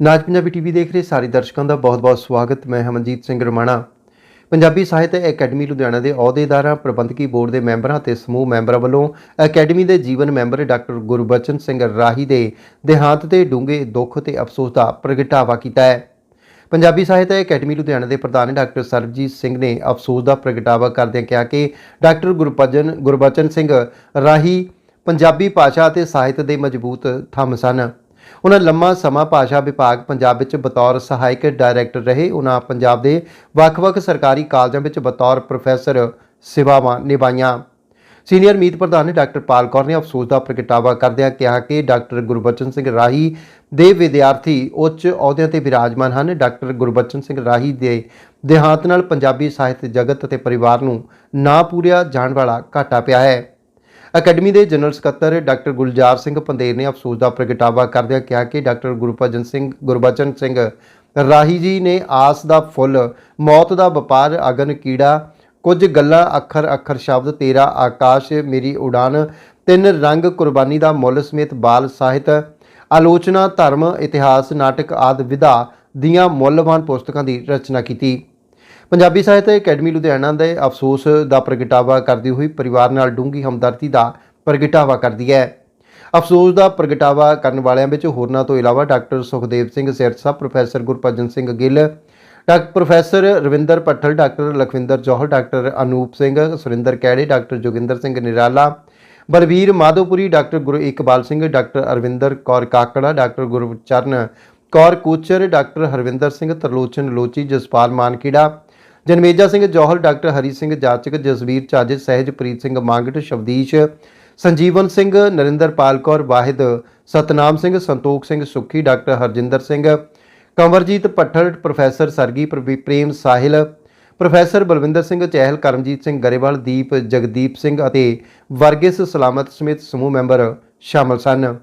ਨਾਜ Punjabi TV ਦੇਖ ਰਹੇ ਸਾਰੇ ਦਰਸ਼ਕਾਂ ਦਾ ਬਹੁਤ-ਬਹੁਤ ਸਵਾਗਤ। ਮੈਂ ਹਮਨਜੀਤ ਸਿੰਘ ਰਮਾਣਾ। ਪੰਜਾਬੀ ਸਾਹਿਤ ਅਕੈਡਮੀ ਲੁਧਿਆਣਾ ਦੇ ਅਹੁਦੇਦਾਰਾਂ, ਪ੍ਰਬੰਧਕੀ ਬੋਰਡ ਦੇ ਮੈਂਬਰਾਂ ਤੇ ਸਮੂਹ ਮੈਂਬਰਾਂ ਵੱਲੋਂ ਅਕੈਡਮੀ ਦੇ ਜੀਵਨ ਮੈਂਬਰ ਡਾਕਟਰ ਗੁਰਬਚਨ ਸਿੰਘ ਰਾਹੀ ਦੇ ਦੇਹਾਂਤ ਤੇ ਡੂੰਘੇ ਦੁੱਖ ਤੇ ਅਫਸੋਸ ਦਾ ਪ੍ਰਗਟਾਵਾ ਕੀਤਾ ਹੈ। ਪੰਜਾਬੀ ਸਾਹਿਤ ਅਕੈਡਮੀ ਲੁਧਿਆਣਾ ਦੇ ਪ੍ਰਧਾਨ ਡਾਕਟਰ ਸਰਬਜੀਤ ਸਿੰਘ ਨੇ ਅਫਸੋਸ ਦਾ ਪ੍ਰਗਟਾਵਾ ਕਰਦਿਆਂ ਕਿਹਾ ਕਿ ਡਾਕਟਰ ਗੁਰਬਚਨ ਗੁਰਬਚਨ ਸਿੰਘ ਰਾਹੀ ਪੰਜਾਬੀ ਭਾਸ਼ਾ ਅਤੇ ਸਾਹਿਤ ਦੇ ਮਜ਼ਬੂਤ ਥੰਮ ਸਨ। ਉਹਨਾਂ ਲੰਮਾ ਸਮਾਂ ਭਾਸ਼ਾ ਵਿਭਾਗ ਪੰਜਾਬ ਵਿੱਚ ਬਤੌਰ ਸਹਾਇਕ ਡਾਇਰੈਕਟਰ ਰਹੇ। ਉਹਨਾਂ ਪੰਜਾਬ ਦੇ ਵੱਖ-ਵੱਖ ਸਰਕਾਰੀ ਕਾਲਜਾਂ ਵਿੱਚ ਬਤੌਰ ਪ੍ਰੋਫੈਸਰ ਸੇਵਾਵਾਂ ਨਿਭਾਈਆਂ। ਸੀਨੀਅਰ ਮੀਤ ਪ੍ਰਧਾਨ ਡਾਕਟਰ ਪਾਲ ਕੌਰ ਨੇ ਅਫਸੋਸ ਦਾ ਪ੍ਰਗਟਾਵਾ ਕਰਦਿਆਂ ਕਿਹਾ ਕਿ ਡਾਕਟਰ ਗੁਰਬਚਨ ਸਿੰਘ ਰਾਹੀ ਦੇ ਵਿਦਿਆਰਥੀ ਉੱਚ ਅਹੁਦਿਆਂ ਤੇ ਵਿਰਾਜਮਾਨ ਹਨ। ਡਾਕਟਰ ਗੁਰਬਚਨ ਸਿੰਘ ਰਾਹੀ ਦੇ ਦੇਹਾਂਤ ਨਾਲ ਪੰਜਾਬੀ ਸਾਹਿਤ ਜਗਤ ਅਤੇ ਪਰਿਵਾਰ ਨੂੰ ਨਾ ਪੂਰਿਆ ਜਾਣ ਵਾਲਾ ਘਾਟਾ ਪਿਆ ਹੈ। ਅਕੈਡਮੀ ਦੇ ਜਨਰਲ ਸਕੱਤਰ ਡਾਕਟਰ ਗੁਲਜ਼ਾਰ ਸਿੰਘ ਪੰਦੇਰ ਨੇ ਅਫਸੋਸ ਦਾ ਪ੍ਰਗਟਾਵਾ ਕਰਦਿਆਂ ਕਿਹਾ ਕਿ ਡਾਕਟਰ ਗੁਰਬਚਨ ਸਿੰਘ ਗੁਰਬਚਨ ਸਿੰਘ ਰਾਹੀ ਜੀ ਨੇ ਆਸ ਦਾ ਫੁੱਲ, ਮੌਤ ਦਾ ਵਪਾਰ, ਅਗਨ ਕੀੜਾ, ਕੁਝ ਗੱਲਾਂ ਅੱਖਰ ਅੱਖਰ ਸ਼ਬਦ, ਤੇਰਾ ਆਕਾਸ਼, ਮੇਰੀ ਉਡਾਨ, ਤਿੰਨ ਰੰਗ ਕੁਰਬਾਨੀ ਦਾ ਮੁੱਲ ਸਮੇਤ ਬਾਲ ਸਾਹਿਤ, ਆਲੋਚਨਾ, ਧਰਮ, ਇਤਿਹਾਸ, ਨਾਟਕ ਆਦਿ ਵਿਧਾ ਦੀਆਂ ਮੁੱਲਵਾਨ ਪੁਸਤਕਾਂ ਦੀ ਰਚਨਾ ਕੀਤੀ। ਪੰਜਾਬੀ ਸਾਹਿਤ ਅਕੈਡਮੀ ਲੁਧਿਆਣਾ ਦੇ ਅਫਸੋਸ ਦਾ ਪ੍ਰਗਟਾਵਾ ਕਰਦੀ ਹੋਈ ਪਰਿਵਾਰ ਨਾਲ ਡੂੰਘੀ ਹਮਦਰਦੀ ਦਾ ਪ੍ਰਗਟਾਵਾ ਕਰਦੀ ਹੈ। ਅਫਸੋਸ ਦਾ ਪ੍ਰਗਟਾਵਾ ਕਰਨ ਵਾਲਿਆਂ ਵਿੱਚ ਹੋਰਨਾਂ ਤੋਂ ਇਲਾਵਾ doctor Sukhdev Singh Sirsa, professor Gurbhajan Singh Gill doctor professor Ravinder Patthal doctor Lakhwinder Johal doctor Anoop Singh, Surinder Kaire, doctor Joginder Singh Nirala, Balvir Madhopuri, doctor Guru Iqbal Singh, doctor Arvinder Kaur Kakra, doctor Gurcharan Kaur Kochar, doctor Harvinder Singh Tarlochan Lochi, Jaspal Mankira Janmeja Singh Johal doctor Hari Singh Jachak, Jasvir Chaje, Sahajpreet Singh Mangat, Shabdish, Sanjeevan Singh, Narinderpal Kaur Wahid, Satnam Singh, Santokh Singh Sukhi, doctor Harjinder Singh Kanwarjit Patthal, professor Sargi Prem Sahil, professor Balwinder Singh Chahal, Karamjit Singh Grewal, Deep Jagdeep Singh ਅਤੇ ਵਰਗਿਸ ਸਲਾਮਤ ਸਮੇਤ ਸਮੂਹ member ਸ਼ਾਮਲ ਸਨ।